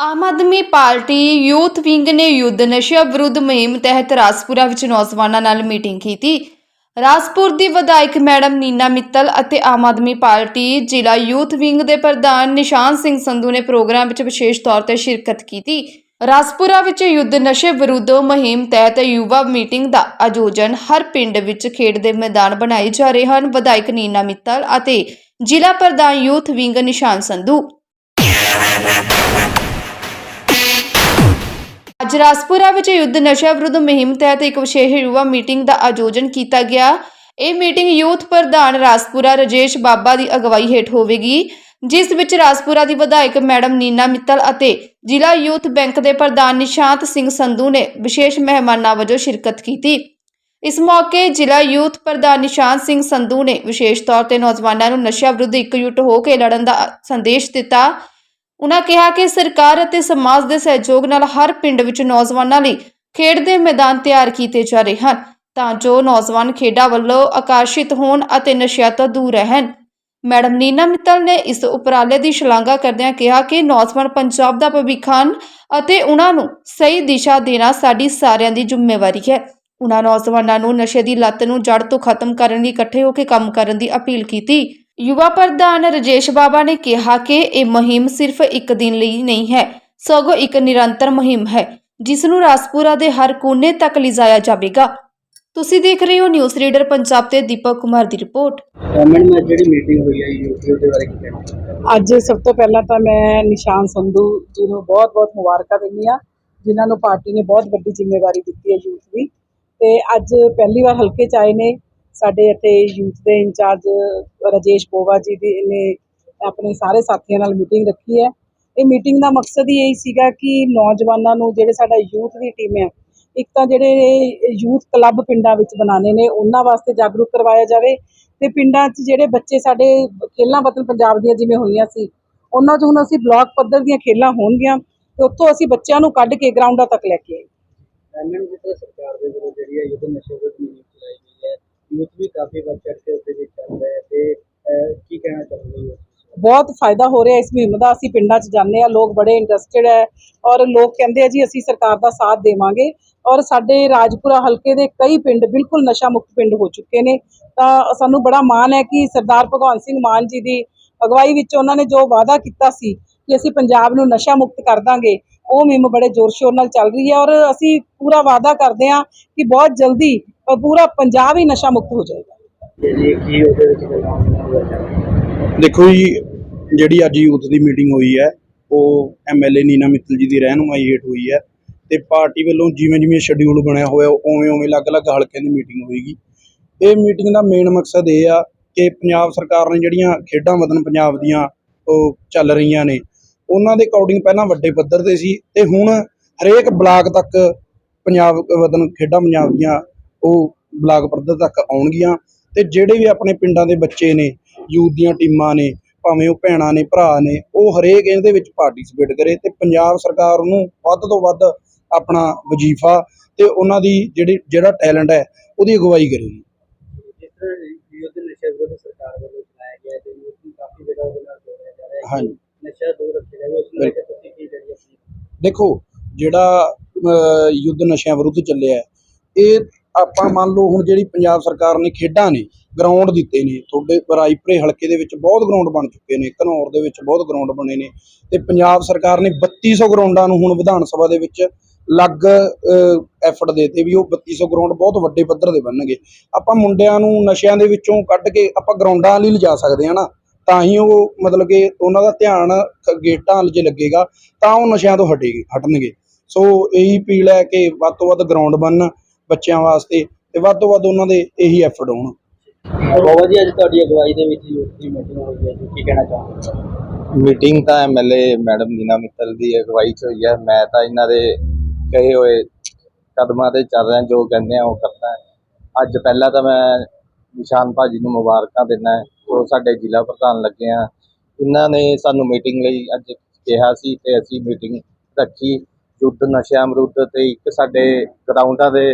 Aam Aadmi party youth wing ਨੇ ਯੁੱਧ ਨਸ਼ਾ ਵਿਰੁੱਧ ਮੁਹਿੰਮ ਤਹਿਤ ਰਾਜਪੁਰਾ ਵਿੱਚ ਨੌਜਵਾਨਾਂ ਨਾਲ ਮੀਟਿੰਗ ਕੀਤੀ। ਰਾਜਪੁਰ ਦੀ ਵਿਧਾਇਕ ਮੈਡਮ ਨੀਨਾ ਮਿੱਤਲ ਅਤੇ ਆਮ ਆਦਮੀ ਪਾਰਟੀ ਜ਼ਿਲ੍ਹਾ ਯੂਥ ਵਿੰਗ ਦੇ ਪ੍ਰਧਾਨ ਨਿਸ਼ਾਨ ਸਿੰਘ ਸੰਧੂ ਨੇ ਪ੍ਰੋਗਰਾਮ ਵਿੱਚ ਵਿਸ਼ੇਸ਼ ਤੌਰ ਤੇ ਸ਼ਿਰਕਤ ਕੀਤੀ। ਰਾਜਪੁਰਾ ਵਿੱਚ ਯੁੱਧ ਨਸ਼ੇ ਵਿਰੁੱਧ ਮੁਹਿੰਮ ਤਹਿਤ ਯੁਵਾ ਮੀਟਿੰਗ ਦਾ ਆਯੋਜਨ ਹਰ ਪਿੰਡ ਵਿੱਚ ਖੇਡ ਦੇ ਮੈਦਾਨ ਬਣਾਏ ਜਾ ਰਹੇ ਹਨ, ਵਿਧਾਇਕ ਨੀਨਾ ਮਿੱਤਲ ਅਤੇ ਜ਼ਿਲ੍ਹਾ ਪ੍ਰਧਾਨ ਯੂਥ ਵਿੰਗ ਨਿਸ਼ਾਨ ਸੰਧੂ। ਅੱਜ ਰਾਜਪੁਰਾ ਵਿੱਚ ਯੁੱਧ ਨਸ਼ਾ ਵਿਰੁੱਧ ਮੁਹਿੰਮ ਤਹਿਤ ਇੱਕ ਵਿਸ਼ੇਸ਼ ਯੁਵਾ ਮੀਟਿੰਗ ਦਾ ਆਯੋਜਨ ਕੀਤਾ ਗਿਆ। ਇਹ ਮੀਟਿੰਗ ਯੂਥ ਪ੍ਰਧਾਨ ਰਾਜਪੁਰਾ ਰਜੇਸ਼ ਬਾਬਾ ਦੀ ਅਗਵਾਈ ਹੇਠ ਹੋਵੇਗੀ, ਜਿਸ ਵਿੱਚ ਰਾਜਪੁਰਾ ਦੀ ਵਿਧਾਇਕ ਮੈਡਮ ਨੀਨਾ ਮਿੱਤਲ ਅਤੇ ਜ਼ਿਲ੍ਹਾ ਯੂਥ ਬੈਂਕ ਦੇ ਪ੍ਰਧਾਨ ਨਿਸ਼ਾਂਤ ਸਿੰਘ ਸੰਧੂ ਨੇ ਵਿਸ਼ੇਸ਼ ਮਹਿਮਾਨਾਂ ਵਜੋਂ ਸ਼ਿਰਕਤ ਕੀਤੀ। ਇਸ ਮੌਕੇ ਜ਼ਿਲ੍ਹਾ ਯੂਥ ਪ੍ਰਧਾਨ ਨਿਸ਼ਾਂਤ ਸਿੰਘ ਸੰਧੂ ਨੇ ਵਿਸ਼ੇਸ਼ ਤੌਰ ਤੇ ਨੌਜਵਾਨਾਂ ਨੂੰ ਨਸ਼ਾ ਵਿਰੁੱਧ ਇਕਜੁੱਟ ਹੋ ਕੇ ਲੜਨ ਦਾ ਸੰਦੇਸ਼ ਦਿੱਤਾ। ਉਨ੍ਹਾਂ ਕਿਹਾ ਕਿ ਸਰਕਾਰ ਅਤੇ ਸਮਾਜ ਦੇ ਸਹਿਯੋਗ ਨਾਲ ਹਰ ਪਿੰਡ ਵਿੱਚ ਨੌਜਵਾਨਾਂ ਲਈ ਖੇਡ ਦੇ ਮੈਦਾਨ ਤਿਆਰ ਕੀਤੇ ਜਾ ਰਹੇ ਹਨ, ਤਾਂ ਜੋ ਨੌਜਵਾਨ ਖੇਡਾਂ ਵੱਲੋਂ ਆਕਰਸ਼ਿਤ ਹੋਣ ਅਤੇ ਨਸ਼ਿਆਂ ਤੋਂ ਦੂਰ ਰਹਿਣ। ਮੈਡਮ ਨੀਨਾ ਮਿੱਤਲ ਨੇ ਇਸ ਉਪਰਾਲੇ ਦੀ ਸ਼ਲਾਘਾ ਕਰਦਿਆਂ ਕਿਹਾ ਕਿ ਨੌਜਵਾਨ ਪੰਜਾਬ ਦਾ ਭਵਿੱਖ ਹਨ ਅਤੇ ਉਹਨਾਂ ਨੂੰ ਸਹੀ ਦਿਸ਼ਾ ਦੇਣਾ ਸਾਡੀ ਸਾਰਿਆਂ ਦੀ ਜ਼ਿੰਮੇਵਾਰੀ ਹੈ। ਉਹਨਾਂ ਨੌਜਵਾਨਾਂ ਨੂੰ ਨਸ਼ੇ ਦੀ ਲੱਤ ਨੂੰ ਜੜ ਤੋਂ ਖਤਮ ਕਰਨ ਲਈ ਇਕੱਠੇ ਹੋ ਕੇ ਕੰਮ ਕਰਨ ਦੀ ਅਪੀਲ ਕੀਤੀ। ਯੁਵਾ ਪ੍ਰਧਾਨ ਰਜੇਸ਼ ਬਾਬਾ ਨੇ ਕਿਹਾ ਕਿ ਇਹ ਮੁਹਿੰਮ ਸਿਰਫ ਇੱਕ ਦਿਨ ਲਈ ਨਹੀਂ ਹੈ ਸਗੋਂ ਇੱਕ ਨਿਰੰਤਰ ਮੁਹਿੰਮ ਹੈ ਜਿਸ ਨੂੰ ਰਾਜਪੁਰਾ ਦੇ ਹਰ ਕੋਨੇ ਤੱਕ ਲਿਜਾਇਆ ਜਾਵੇਗਾ। ਤੁਸੀਂ ਦੇਖ ਰਹੇ ਹੋ ਨਿਊਜ਼ ਰੀਡਰ ਪੰਜਾਬ ਤੇ ਦੀਪਕ ਕੁਮਾਰ ਦੀ ਰਿਪੋਰਟ। ਮੈਡਮ ਅੱਜ ਜਿਹੜੀ ਮੀਟਿੰਗ ਹੋਈ ਹੈ ਯੂਟਿਊਬ ਦੇ ਬਾਰੇ ਕੀ ਕਹਿਣਾ ਅੱਜ ਸਭ ਤੋਂ ਪਹਿਲਾਂ ਤਾਂ ਮੈਂ ਨਿਸ਼ਾਨ ਸੰਧੂ ਜੀ ਨੂੰ ਬਹੁਤ-ਬਹੁਤ ਮੁਬਾਰਕਾਂ ਦਿੰਦੀ ਆ ਜਿਨ੍ਹਾਂ ਨੂੰ ਪਾਰਟੀ ਨੇ ਬਹੁਤ ਵੱਡੀ ਜ਼ਿੰਮੇਵਾਰੀ ਦਿੱਤੀ ਹੈ ਯੂਥ ਦੀ। ਤੇ ਅੱਜ ਪਹਿਲੀ ਵਾਰ ਹਲਕੇ ਚ ਆਏ ਨੇ ਸਾਡੇ ਇੱਥੇ ਯੂਥ ਦੇ ਇੰਚਾਰਜ ਰਜੇਸ਼ ਪੋਵਾ ਜੀ ਦੀ ਨੇ ਆਪਣੇ ਸਾਰੇ ਸਾਥੀਆਂ ਨਾਲ ਮੀਟਿੰਗ ਰੱਖੀ ਹੈ। ਇਹ ਮੀਟਿੰਗ ਦਾ ਮਕਸਦ ਹੀ ਇਹੀ ਸੀਗਾ ਕਿ ਨੌਜਵਾਨਾਂ ਨੂੰ ਜਿਹੜੇ ਸਾਡਾ ਯੂਥ ਦੀ ਟੀਮ ਹੈ, ਇੱਕ ਤਾਂ ਜਿਹੜੇ ਯੂਥ ਕਲੱਬ ਪਿੰਡਾਂ ਵਿੱਚ ਬਣਾਉਣੇ ਨੇ, ਉਹਨਾਂ ਵਾਸਤੇ ਜਾਗਰੂਕ ਕਰਵਾਇਆ ਜਾਵੇ ਤੇ ਪਿੰਡਾਂ 'ਚ ਜਿਹੜੇ ਬੱਚੇ ਸਾਡੇ ਖੇਲਾਂ ਵਤਨ ਪੰਜਾਬ ਦੀਆਂ ਜਿਵੇਂ ਹੋਈਆਂ ਸੀ, ਉਹਨਾਂ 'ਚ ਹੁਣ ਅਸੀਂ ਬਲਾਕ ਪੱਧਰ ਦੀਆਂ ਖੇਲਾਂ ਹੋਣਗੀਆਂ ਤੇ ਉੱਥੋਂ ਅਸੀਂ ਬੱਚਿਆਂ ਨੂੰ ਕੱਢ ਕੇ ਗਰਾਊਂਡਾਂ ਤੱਕ ਲੈ ਕੇ ਆਏ। ਮੈਡਮ ਜਿਸ ਸਰਕਾਰ ਦੇ ਵੱਲੋਂ ਜਿਹੜੀ ਹੈ ਯੁੱਧ ਨਸ਼ੇ ਵਿਰੁੱਧ ਮੁਹਿੰਮ ਯੂਥ ਵੀ ਕਾਫੀ ਵੱਧ ਚੜ੍ਹ ਕੇ ਉਹਦੇ ਵਿੱਚ ਚੱਲ ਰਿਹਾ ਹੈ ਤੇ ਅਹ, ਕੀ ਕਹਿਣਾ ਚਾਹੁੰਦੇ ਹੋ ਬਹੁਤ ਫਾਇਦਾ ਹੋ ਰਿਹਾ ਇਸ ਮੁਹਿੰਮ ਦਾ। ਅਸੀਂ ਪਿੰਡਾਂ 'ਚ ਜਾਂਦੇ ਆ ਲੋਕ ਬੜੇ ਇੰਟਰਸਟਿਡ ਹੈ ਔਰ ਲੋਕ ਕਹਿੰਦੇ ਆ ਜੀ ਅਸੀਂ ਸਰਕਾਰ ਦਾ ਸਾਥ ਦੇਵਾਂਗੇ ਔਰ ਸਾਡੇ ਰਾਜਪੁਰਾ ਹਲਕੇ ਦੇ ਕਈ ਪਿੰਡ ਬਿਲਕੁਲ ਨਸ਼ਾ ਮੁਕਤ ਪਿੰਡ ਹੋ ਚੁੱਕੇ ਨੇ। ਤਾਂ ਸਾਨੂੰ ਬੜਾ ਮਾਣ ਹੈ ਕਿ ਸਰਦਾਰ ਭਗਵੰਤ ਸਿੰਘ ਮਾਨ ਜੀ ਦੀ ਅਗਵਾਈ ਵਿੱਚ ਉਹਨਾਂ ਨੇ ਜੋ ਵਾਅਦਾ ਕੀਤਾ ਸੀ ਕਿ ਅਸੀਂ ਪੰਜਾਬ ਨੂੰ ਨਸ਼ਾ ਮੁਕਤ ਕਰ ਦਾਂਗੇ ਉਹ ਮੁਹਿੰਮ ਬੜੇ ਜ਼ੋਰ ਸ਼ੋਰ ਨਾਲ ਚੱਲ ਰਹੀ ਹੈ ਔਰ ਅਸੀਂ ਪੂਰਾ ਵਾਅਦਾ ਕਰਦੇ ਹਾਂ ਕਿ ਬਹੁਤ ਜਲਦੀ ਪੂਰਾ ਪੰਜਾਬ ਹੀ ਨਸ਼ਾ ਮੁਕਤ ਹੋ ਜਾਏਗਾ। ਦੇਖੋ ਜੀ ਜਿਹੜੀ ਅੱਜ ਯੂਥ ਦੀ ਮੀਟਿੰਗ ਹੋਈ ਹੈ ਉਹ ਐਮਐਲਏ ਨੀਨਾ ਮਿੱਤਲ ਜੀ ਦੀ ਰਹਿਨੁਮਾਈ ਹੇਠ ਹੋਈ ਹੈ ਤੇ ਪਾਰਟੀ ਵੱਲੋਂ ਜਿਵੇਂ ਜਿਵੇਂ ਸ਼ਡਿਊਲ ਬਣਿਆ ਹੋਇਆ ਉਵੇਂ ਉਵੇਂ ਅਲੱਗ-ਅਲੱਗ ਹਲਕਿਆਂ ਦੀ ਮੀਟਿੰਗ ਹੋਏਗੀ। ਇਹ ਮੀਟਿੰਗ ਦਾ ਮੇਨ ਮਕਸਦ ਇਹ ਆ ਕਿ ਪੰਜਾਬ ਸਰਕਾਰ ਨੇ ਜਿਹੜੀਆਂ ਖੇਡਾਂ ਵਤਨ ਪੰਜਾਬ ਦੀਆਂ ਉਹ ਚੱਲ ਰਹੀਆਂ ਨੇ ਉਹਨਾਂ ਦੇ ਅਕੋਰਡਿੰਗ ਪਹਿਲਾਂ ਵੱਡੇ ਪੱਧਰ ਤੇ ਸੀ ਤੇ ਹੁਣ ਹਰੇਕ ਬਲਾਕ ਤੱਕ ਪੰਜਾਬ ਵਤਨ ਖੇਡਾਂ ਪੰਜਾਬ ਦੀਆਂ ਉਹ ਬਲਾਕ ਪੱਧਰ ਤੱਕ ਆਉਣਗੀਆਂ ਤੇ ਜਿਹੜੇ ਵੀ ਆਪਣੇ ਪਿੰਡਾਂ ਦੇ ਬੱਚੇ ਨੇ ਯੂਥ ਦੀਆਂ ਟੀਮਾਂ ਨੇ ਭਾਵੇਂ ਉਹ ਭੈਣਾਂ ਨੇ ਭਰਾ ਨੇ ਉਹ ਹਰੇਕ ਇਹਦੇ ਵਿੱਚ ਪਾਰਟਿਸਿਪੇਟ ਕਰੇ ਤੇ ਪੰਜਾਬ ਸਰਕਾਰ ਨੂੰ ਵੱਧ ਤੋਂ ਵੱਧ ਆਪਣਾ ਵਜ਼ੀਫਾ ਤੇ ਉਹਨਾਂ ਦੀ ਜਿਹੜੀ ਜਿਹੜਾ ਟੈਲੈਂਟ ਹੈ ਉਹਦੀ ਅਗਵਾਈ ਕਰੇਗੀ ਜਿਸ ਤਰ੍ਹਾਂ ਯੁੱਧ ਨਸ਼ੇ ਵਿਰੁੱਧ ਸਰਕਾਰ ਵੱਲੋਂ ਚਲਾਇਆ ਗਿਆ ਹੈ ਤੇ ਯੂਥ ਨੂੰ ਕਾਫੀ ਜਿਹੜਾ ਉਹਦੇ ਨਾਲ ਜੋੜਿਆ ਜਾ ਰਿਹਾ ਹੈ ਹਾਂਜੀ। ਦੇਖੋ ਜਿਹੜਾ ਯੁੱਧ ਨਸ਼ਿਆਂ ਵਿਰੁੱਧ ਚੱਲਿਆ ਇਹ ਆਪਾਂ ਮੰਨ ਲਓ ਹੁਣ ਜਿਹੜੀ ਪੰਜਾਬ ਸਰਕਾਰ ਨੇ ਖੇਡਾਂ ਨੇ ਗਰਾਊਂਡ ਦਿੱਤੇ ਨੇ ਤੁਹਾਡੇ ਰਾਜਪੁਰੇ ਹਲਕੇ ਦੇ ਵਿੱਚ ਬਹੁਤ ਗਰਾਊਂਡ ਬਣ ਚੁੱਕੇ ਨੇ ਘਨੌਰ ਦੇ ਵਿੱਚ ਬਹੁਤ ਗਰਾਊਂਡ ਬਣੇ ਨੇ ਤੇ ਪੰਜਾਬ ਸਰਕਾਰ ਨੇ 3200 ਗਰਾਊਂਡਾਂ ਨੂੰ ਹੁਣ ਵਿਧਾਨ ਸਭਾ ਦੇ ਵਿੱਚ ਲੱਗ ਐਫਰਟ ਦੇਤੇ ਵੀ ਉਹ 3200 ਗਰਾਊਂਡ ਬਹੁਤ ਵੱਡੇ ਪੱਧਰ ਦੇ ਬਣਨਗੇ। ਆਪਾਂ ਮੁੰਡਿਆਂ ਨੂੰ ਨਸ਼ਿਆਂ ਦੇ ਵਿੱਚੋਂ ਕੱਢ ਕੇ ਆਪਾਂ ਗਰਾਊਂਡਾਂ ਲਈ ਲਿਜਾ ਸਕਦੇ ਹਾਂ ਨਾ। ਤਾਂ ਹੀ ਉਹ ਮਤਲਬ ਕਿ ਉਹਨਾਂ ਦਾ ਧਿਆਨ ਗੇਟਾਂ ਵੱਲ ਜੇ ਲੱਗੇਗਾ ਤਾਂ ਉਹ ਨਸ਼ਿਆਂ ਤੋਂ ਹਟੇਗੇ ਹਟਣਗੇ। ਸੋ ਇਹੀ ਅਪੀਲ ਹੈ ਕਿ ਵੱਧ ਤੋਂ ਵੱਧ ਗਰਾਊਂਡ ਬਣਨ ਬੱਚਿਆਂ ਵਾਸਤੇ ਤੇ ਵੱਧ ਤੋਂ ਵੱਧ ਉਹਨਾਂ ਦੇ ਇਹੀ ਐਫਰਟ ਹੋਣ। ਬਾਬਾ ਜੀ ਅੱਜ ਤੁਹਾਡੀ ਅਗਵਾਈ ਦੇ ਵਿੱਚ ਯੂਥ ਦੀ ਮੀਟਿੰਗ ਹੋਈ ਹੈ ਜੀ ਕੀ ਕਹਿਣਾ ਚਾਹੁੰਦੇ ਹੋ ਮੀਟਿੰਗ ਤਾਂ ਐਮਐਲਏ ਮੈਡਮ ਨੀਨਾ ਮਿੱਤਲ ਦੀ ਅਗਵਾਈ 'ਚ ਹੋਈ ਹੈ। ਮੈਂ ਤਾਂ ਇਹਨਾਂ ਦੇ ਕਹੇ ਹੋਏ ਕਦਮਾਂ ਤੇ ਚੱਲ ਰਿਹਾ ਜੋ ਕਹਿੰਦੇ ਆ ਉਹ ਕਰਦਾ। ਅੱਜ ਪਹਿਲਾਂ ਤਾਂ ਮੈਂ ਨਿਸ਼ਾਨ ਭਾਜੀ ਨੂੰ ਮੁਬਾਰਕਾਂ ਦਿੰਦਾ। ਹੈ ਸਾਡੇ ਜ਼ਿਲ੍ਹਾ ਪ੍ਰਧਾਨ ਲੱਗੇ ਆ। ਇਹਨਾਂ ਨੇ ਸਾਨੂੰ ਮੀਟਿੰਗ ਲਈ ਅੱਜ ਕਿਹਾ ਸੀ ਤੇ ਅਸੀਂ ਮੀਟਿੰਗ ਰੱਖੀ। ਯੁੱਧ ਨਸ਼ਿਆਂ ਵਿਰੁੱਧ ਤੇ ਇੱਕ ਸਾਡੇ ਗਰਾਊਂਡਾਂ ਦੇ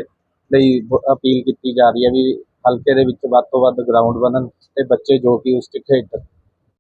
ਲਈ ਅਪੀਲ ਕੀਤੀ ਜਾ ਰਹੀ ਹੈ ਵੀ ਹਲਕੇ ਦੇ ਵਿੱਚ ਵੱਧ ਤੋਂ ਵੱਧ ਗਰਾਊਂਡ ਬਣਨ ਤੇ ਬੱਚੇ ਜੋ ਕਿ ਉਸ 'ਚ ਖੇਡ